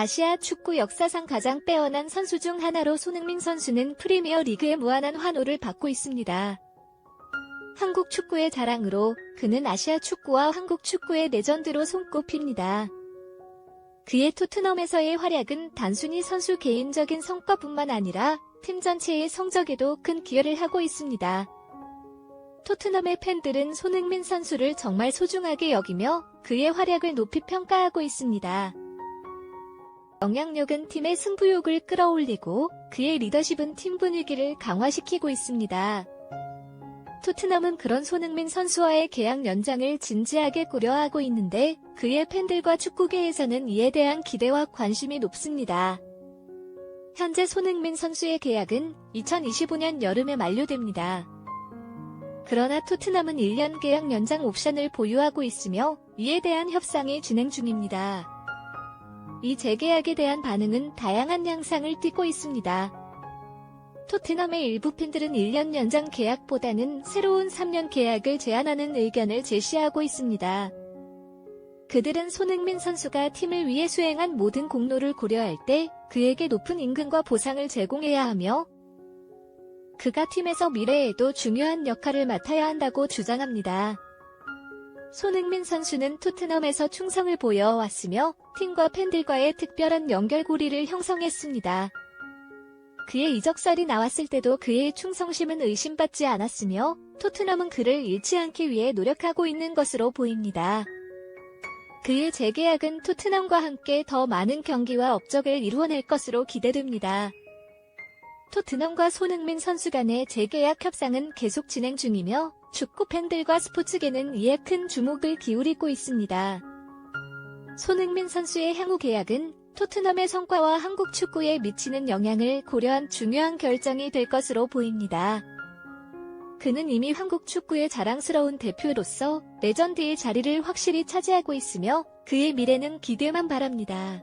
아시아 축구 역사상 가장 빼어난 선수 중 하나로 손흥민 선수는 프리미어 리그의 무한한 환호를 받고 있습니다. 한국 축구의 자랑으로 그는 아시아 축구와 한국 축구의 레전드로 손꼽힙니다. 그의 토트넘에서의 활약은 단순히 선수 개인적인 성과뿐만 아니라 팀 전체의 성적에도 큰 기여를 하고 있습니다. 토트넘의 팬들은 손흥민 선수를 정말 소중하게 여기며 그의 활약을 높이 평가하고 있습니다. 영향력은 팀의 승부욕을 끌어올리고 그의 리더십은 팀 분위기를 강화시키고 있습니다. 토트넘은 그런 손흥민 선수와의 계약 연장을 진지하게 고려하고 있는데 그의 팬들과 축구계에서는 이에 대한 기대와 관심이 높습니다. 현재 손흥민 선수의 계약은 2025년 여름에 만료됩니다. 그러나 토트넘은 1년 계약 연장 옵션을 보유하고 있으며 이에 대한 협상이 진행 중입니다. 이 재계약에 대한 반응은 다양한 양상을 띠고 있습니다. 토트넘의 일부 팬들은 1년 연장 계약보다는 새로운 3년 계약을 제안하는 의견을 제시하고 있습니다. 그들은 손흥민 선수가 팀을 위해 수행한 모든 공로를 고려할 때 그에게 높은 임금과 보상을 제공해야 하며 그가 팀에서 미래에도 중요한 역할을 맡아야 한다고 주장합니다. 손흥민 선수는 토트넘에서 충성을 보여왔으며 팀과 팬들과의 특별한 연결고리를 형성했습니다. 그의 이적설이 나왔을 때도 그의 충성심은 의심받지 않았으며 토트넘은 그를 잃지 않기 위해 노력하고 있는 것으로 보입니다. 그의 재계약은 토트넘과 함께 더 많은 경기와 업적을 이루어낼 것으로 기대됩니다. 토트넘과 손흥민 선수 간의 재계약 협상은 계속 진행 중이며 축구 팬들과 스포츠계는 이에 큰 주목을 기울이고 있습니다. 손흥민 선수의 향후 계약은 토트넘의 성과와 한국 축구에 미치는 영향을 고려한 중요한 결정이 될 것으로 보입니다. 그는 이미 한국 축구의 자랑스러운 대표로서 레전드의 자리를 확실히 차지하고 있으며 그의 미래는 기대만 바랍니다.